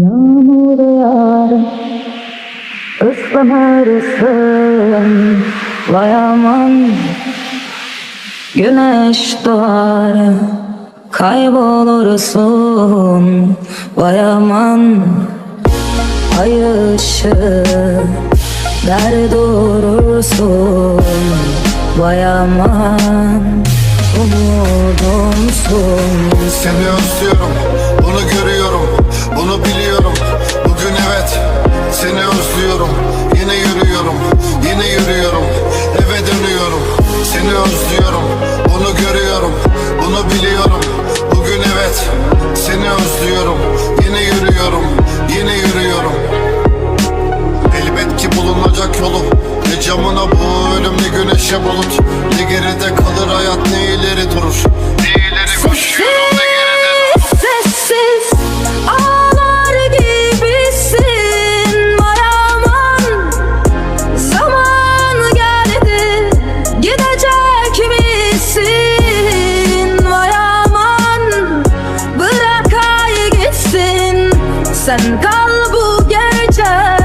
Yağmur yağar Islanırsın Vay aman Güneş doğar Kaybolursun Vay aman Ay ışığı Der durursun Vay aman Umudumsun. Seni özlüyorum, bunu görüyorum, seni özlüyorum. Bunu görüyorum, bunu biliyorum. Bugün evet, seni özlüyorum. Yine yürüyorum, yine yürüyorum. Elbet ki bulunacak yolu Ne camına bu ölüm ne güneşe bulut. Ne geride kalır hayat ne Sen. Kal bu gece.